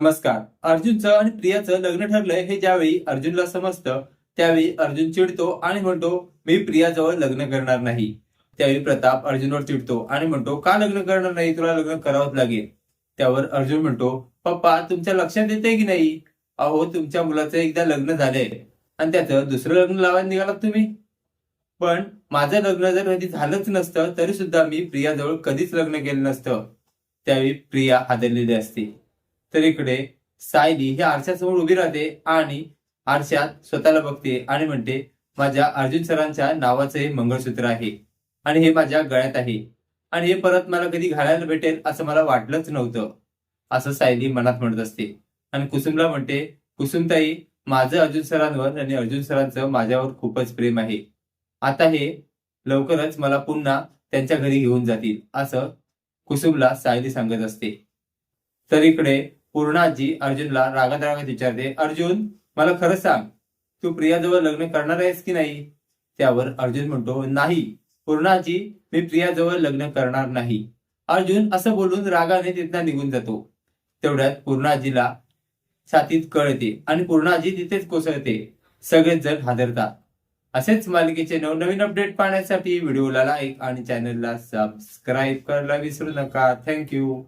नमस्कार. अर्जुनचं आणि प्रियाचं लग्न ठरलंय हे ज्यावेळी अर्जुनला समजतं त्यावेळी अर्जुन चिडतो आणि म्हणतो मी प्रियाजवळ लग्न करणार नाही. त्यावेळी प्रताप अर्जुनवर चिडतो आणि म्हणतो का लग्न करणार नाही? तुला लग्न करावंच लागेल. त्यावर अर्जुन म्हणतो पप्पा तुमच्या लक्षात येते की नाही? अहो तुमच्या मुलाचं एकदा लग्न झालंय आणि त्याचं दुसरं लग्न लावायला निघालात तुम्ही. पण माझं लग्न जर कधी झालंच नसतं तरी सुद्धा मी प्रियाजवळ कधीच लग्न केलं नसतं. त्यावेळी प्रिया हादरलेली असते. तर इकडे सायली ही आरशासमोर उभी राहते आणि आरशात स्वतःला बघते आणि म्हणते माझ्या अर्जुन सरांच्या नावाचं हे मंगळसूत्र आहे आणि हे माझ्या गळ्यात आहे आणि हे परत मला कधी घालायला भेटेल असं मला वाटलंच नव्हतं. असं सायली मनात म्हणत असते. आणि कुसुमला म्हणते कुसुमताई माझं अर्जुन सरांवर आणि अर्जुन सरांचं माझ्यावर खूपच प्रेम आहे. आता हे लवकरच मला पुन्हा त्यांच्या घरी घेऊन जातील असं कुसुमला सायली सांगत असते. तर इकडे पूर्णाजी अर्जुनला रागात रागात विचारते अर्जुन मला खरं सांग तू प्रियाजवळ लग्न करणार आहेस की नाही? त्यावर अर्जुन म्हणतो नाही पूर्णाजी मी प्रियाजवळ लग्न करणार नाही. अर्जुन असं बोलून रागाने तिथं निघून जातो. तेवढ्यात पूर्णाजीला छातीत कळते आणि पूर्णाजी तिथेच कोसळते. सगळेच जण हादरतात. असेच मालिकेचे नवनवीन अपडेट पाहण्यासाठी व्हिडिओला लाईक आणि चॅनलला सबस्क्राईब करायला विसरू नका. थँक्यू